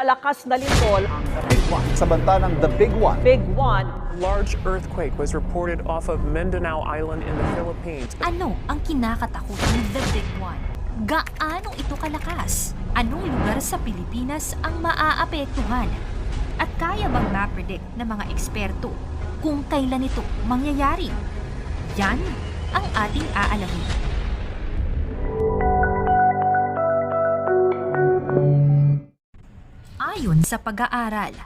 Malakas na lindol The Big One. Sa banta ng The Big One, Big One, large earthquake was reported off of Mindanao Island in the Philippines. Ano ang kinakatakutan ng The Big One? Gaano ito kalakas? Anong lugar sa Pilipinas ang maaapektuhan? At kaya bang ma-predict ng mga eksperto kung kailan ito mangyayari? Yan ang ating aalamin. Ayon sa pag-aaral,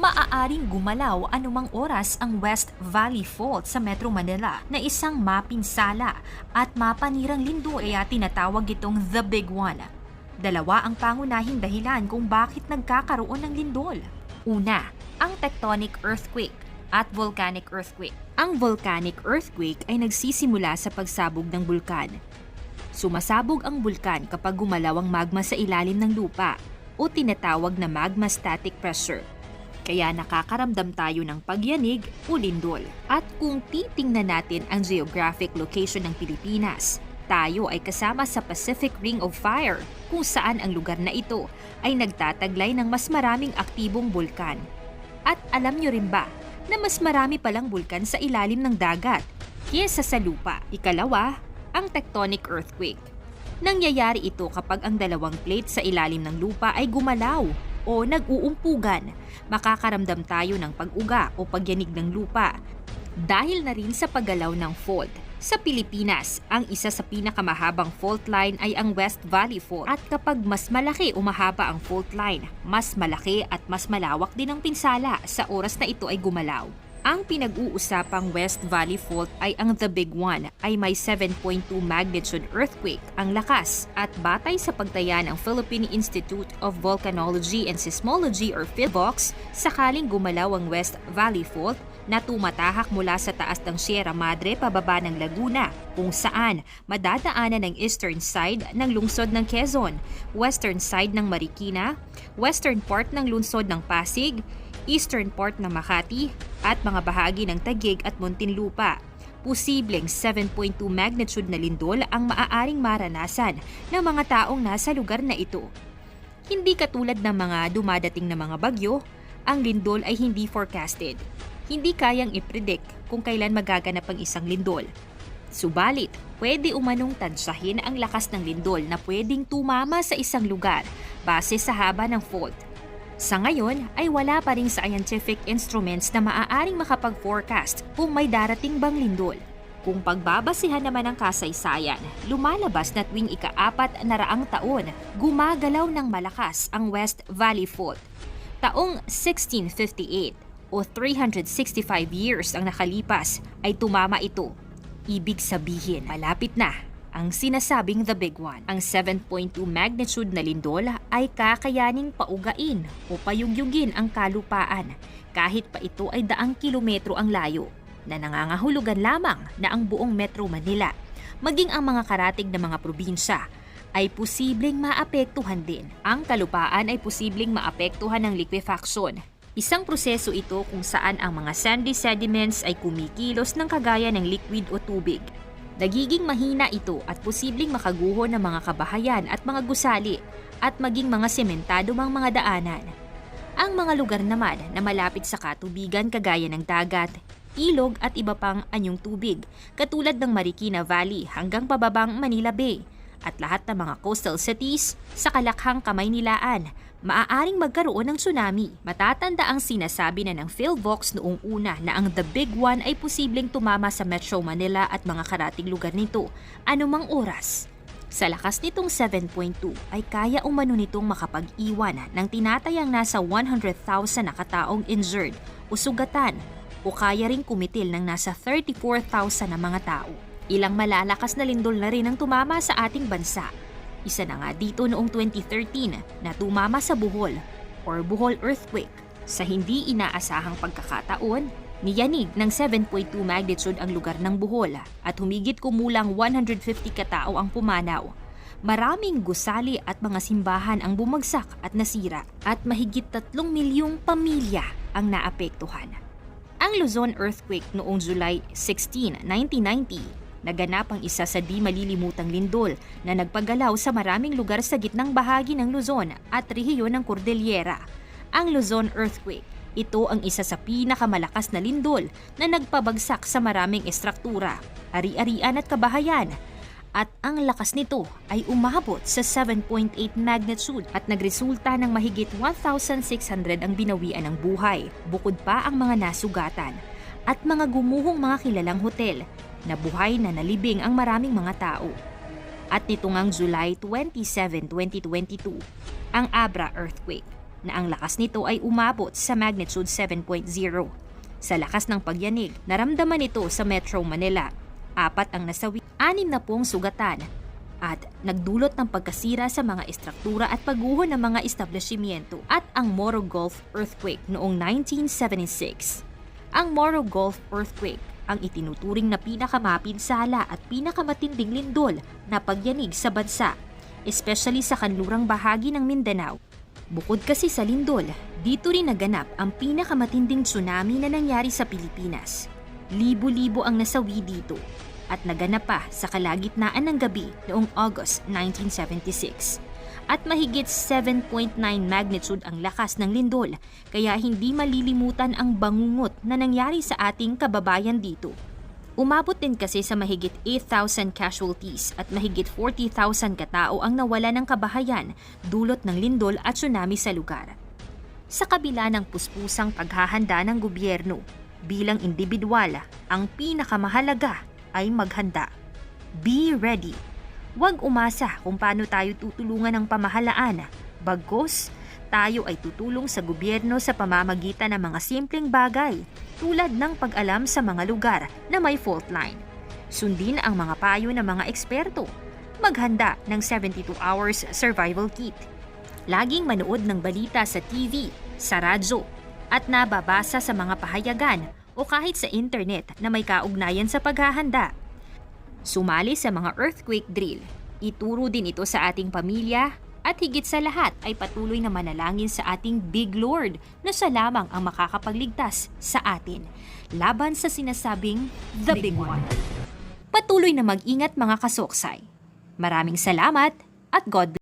maaaring gumalaw anumang oras ang West Valley Fault sa Metro Manila na isang mapinsala at mapanirang lindol ay tinatawag itong The Big One. Dalawa ang pangunahing dahilan kung bakit nagkakaroon ng lindol. Una, ang tectonic earthquake at volcanic earthquake. Ang volcanic earthquake ay nagsisimula sa pagsabog ng bulkan. Sumasabog ang bulkan kapag gumalaw ang magma sa ilalim ng lupa o tinatawag na magma static pressure. Kaya nakakaramdam tayo ng pagyanig o lindol. At kung titingnan natin ang geographic location ng Pilipinas, tayo ay kasama sa Pacific Ring of Fire kung saan ang lugar na ito ay nagtataglay ng mas maraming aktibong bulkan. At alam nyo rin ba na mas marami palang bulkan sa ilalim ng dagat kiyesa sa lupa? Ikalawa, ang tectonic earthquake. Nangyayari ito kapag ang dalawang plate sa ilalim ng lupa ay gumalaw o nag-uumpugan. Makakaramdam tayo ng pag-uga o pagyanig ng lupa dahil na rin sa paggalaw ng fault. Sa Pilipinas, ang isa sa pinakamahabang fault line ay ang West Valley Fault. At kapag mas malaki o mahaba ang fault line, mas malaki at mas malawak din ang pinsala sa oras na ito ay gumalaw. Ang pinag-uusapang West Valley Fault ay ang The Big One ay may 7.2 magnitude earthquake ang lakas at batay sa pagtaya ng Philippine Institute of Volcanology and Seismology or PhilVox, sakaling gumalaw ang West Valley Fault na tumatahak mula sa taas ng Sierra Madre pababa ng Laguna kung saan madadaanan ng eastern side ng lungsod ng Quezon, western side ng Marikina, western part ng lungsod ng Pasig, eastern part ng Makati at mga bahagi ng Taguig at Muntinlupa. Posibleng 7.2 magnitude na lindol ang maaaring maranasan ng mga taong nasa lugar na ito. Hindi katulad ng mga dumadating na mga bagyo, ang lindol ay hindi forecasted. Hindi kayang ipredict kung kailan magaganap ang isang lindol. Subalit, pwede umanong tansyahin ang lakas ng lindol na pwedeng tumama sa isang lugar base sa haba ng fault. Sa ngayon ay wala pa ring scientific instruments na maaaring makapag-forecast kung may darating bang lindol. Kung pagbabasihan naman ng kasaysayan, lumalabas na tuwing ika-apat na raang taon, gumagalaw ng malakas ang West Valley Fault. Taong 1658 o 365 years ang nakalipas ay tumama ito. Ibig sabihin, malapit na ang sinasabing The Big One. Ang 7.2 magnitude na lindol ay kakayaning paugain o payugyugin ang kalupaan kahit pa ito ay daang kilometro ang layo na nangangahulugan lamang na ang buong Metro Manila maging ang mga karatig na mga probinsya ay posibleng maapektuhan din. Ang kalupaan ay posibleng maapektuhan ng liquefaction. Isang proseso ito kung saan ang mga sandy sediments ay kumikilos ng kagaya ng liquid o tubig. Nagiging mahina ito at posibleng makaguho ng mga kabahayan at mga gusali at maging mga sementado mang mga daanan. Ang mga lugar naman na malapit sa katubigan kagaya ng dagat, ilog at iba pang anyong tubig katulad ng Marikina Valley hanggang pababang Manila Bay at lahat ng mga coastal cities sa kalakhang kamay nilaan maaaring magkaroon ng tsunami. Matatanda ang sinasabi na ng PhilVox noong una na ang The Big One ay posibleng tumama sa Metro Manila at mga karating lugar nito anumang oras. Sa lakas nitong 7.2 ay kaya umano nitong makapag-iwan ng tinatayang nasa 100,000 na kataong injured o sugatan o kaya ring kumitil ng nasa 34,000 na mga tao. Ilang malalakas na lindol na rin ang tumama sa ating bansa. Isa na nga dito noong 2013 na tumama sa Bohol or Bohol Earthquake. Sa hindi inaasahang pagkakataon, niyanig ng 7.2 magnitude ang lugar ng Bohol at humigit kumulang 150 katao ang pumanaw. Maraming gusali at mga simbahan ang bumagsak at nasira at mahigit 3 milyong pamilya ang naapektuhan. Ang Luzon earthquake noong July 16, 1990 naganap ang isa sa di malilimutang lindol na nagpagalaw sa maraming lugar sa gitnang bahagi ng Luzon at rehiyon ng Cordillera, ang Luzon Earthquake. Ito ang isa sa pinakamalakas na lindol na nagpabagsak sa maraming estruktura, ari-arian at kabahayan. At ang lakas nito ay umabot sa 7.8 magnitude at nagresulta ng mahigit 1,600 ang binawian ng buhay, bukod pa ang mga nasugatan at mga gumuhong mga kilalang hotel na buhay na nalibing ang maraming mga tao. At nito ngang July 27, 2022, ang Abra earthquake na ang lakas nito ay umabot sa magnitude 7.0. Sa lakas ng pagyanig, naramdaman ito sa Metro Manila. Apat ang nasawi, anim na pong sugatan at nagdulot ng pagkasira sa mga estruktura at pagguho ng mga establishmento at ang Moro Gulf earthquake noong 1976. Ang Moro Gulf earthquake ang itinuturing na pinakamapinsala at pinakamatinding lindol na pagyanig sa bansa, especially sa kanlurang bahagi ng Mindanao. Bukod kasi sa lindol, dito rin naganap ang pinakamatinding tsunami na nangyari sa Pilipinas. Libo-libo ang nasawi dito at naganap pa sa kalagitnaan ng gabi noong August 1976. At mahigit 7.9 magnitude ang lakas ng lindol kaya hindi malilimutan ang bangungot na nangyari sa ating kababayan dito. Umabot din kasi sa mahigit 8,000 casualties at mahigit 40,000 katao ang nawala ng kabahayan dulot ng lindol at tsunami sa lugar. Sa kabila ng puspusang paghahanda ng gobyerno, bilang individual, ang pinakamahalaga ay maghanda. Be ready. Huwag umasa kung paano tayo tutulungan ng pamahalaan. Bagkos, tayo ay tutulong sa gobyerno sa pamamagitan ng mga simpleng bagay tulad ng pag-alam sa mga lugar na may fault line. Sundin ang mga payo ng mga eksperto. Maghanda ng 72 hours survival kit. Laging manood ng balita sa TV, sa radyo, at nababasa sa mga pahayagan o kahit sa internet na may kaugnayan sa paghahanda. Sumali sa mga earthquake drill. Ituro din ito sa ating pamilya at higit sa lahat ay patuloy na manalangin sa ating Big Lord na siya lamang ang makakapagligtas sa atin laban sa sinasabing The Big, One. Patuloy na mag-ingat mga kasoksay. Maraming salamat at God bless.